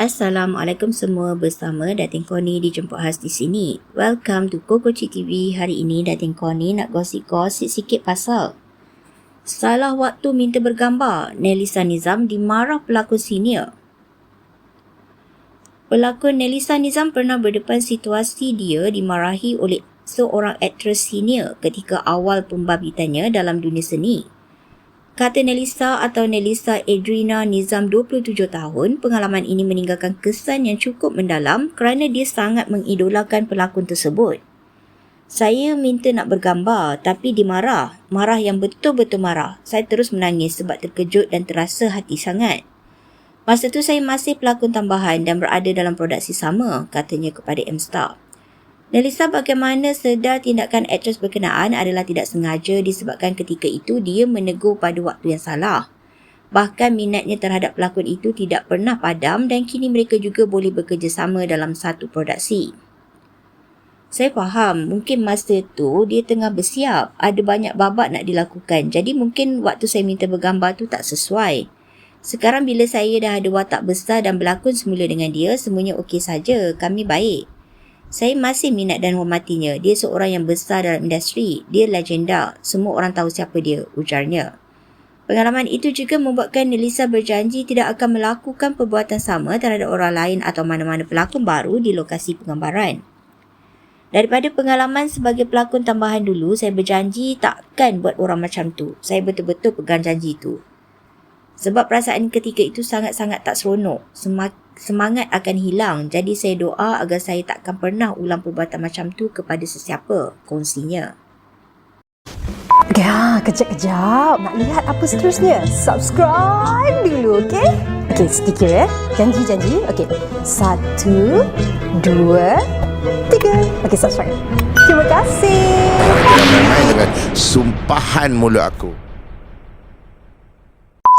Assalamualaikum semua bersama Datin Koni dijemput khas di sini. Welcome to Koko Cik TV. Hari ini Datin Koni nak gosip-gosip sikit pasal Salah waktu minta bergambar, Nelisa Nizam dimarah pelakon senior. Pelakon Nelisa Nizam pernah berdepan situasi dia dimarahi oleh seorang aktris senior ketika awal pembabitannya dalam dunia seni. Kata Nelisa atau Nelisa Adrina Nizam 27 tahun, pengalaman ini meninggalkan kesan yang cukup mendalam kerana dia sangat mengidolakan pelakon tersebut. Saya minta nak bergambar tapi dimarah. Marah yang betul-betul marah. Saya terus menangis sebab terkejut dan terasa hati sangat. Masa tu saya masih pelakon tambahan dan berada dalam produksi sama, katanya kepada M-Star. Nelisa bagaimana sedar tindakan aktris berkenaan adalah tidak sengaja disebabkan ketika itu dia menegur pada waktu yang salah. Bahkan minatnya terhadap pelakon itu tidak pernah padam dan kini mereka juga boleh bekerjasama dalam satu produksi. Saya faham, mungkin masa tu dia tengah bersiap, ada banyak babak nak dilakukan. Jadi mungkin waktu saya minta bergambar tu tak sesuai. Sekarang bila saya dah ada watak besar dan berlakon semula dengan dia, semuanya okey saja. Kami baik. Saya masih minat dan hormatinya. Dia seorang yang besar dalam industri. Dia legenda. Semua orang tahu siapa dia, ujarnya. Pengalaman itu juga membuatkan Nelisa berjanji tidak akan melakukan perbuatan sama terhadap orang lain atau mana-mana pelakon baru di lokasi penggambaran. Daripada pengalaman sebagai pelakon tambahan dulu, saya berjanji takkan buat orang macam tu. Saya betul-betul pegang janji itu. Sebab perasaan ketika itu sangat-sangat tak seronok. Semak semangat akan hilang. Jadi saya doa agar saya takkan pernah ulang perbuatan macam tu kepada sesiapa, kongsinya. Ya, kejap-kejap. Nak lihat apa seterusnya? Subscribe dulu, okey? Okey, sedikit ya. Janji-janji. Okey. Satu, dua, tiga. Okey, subscribe. Terima kasih. Jangan main dengan sumpahan mulut aku.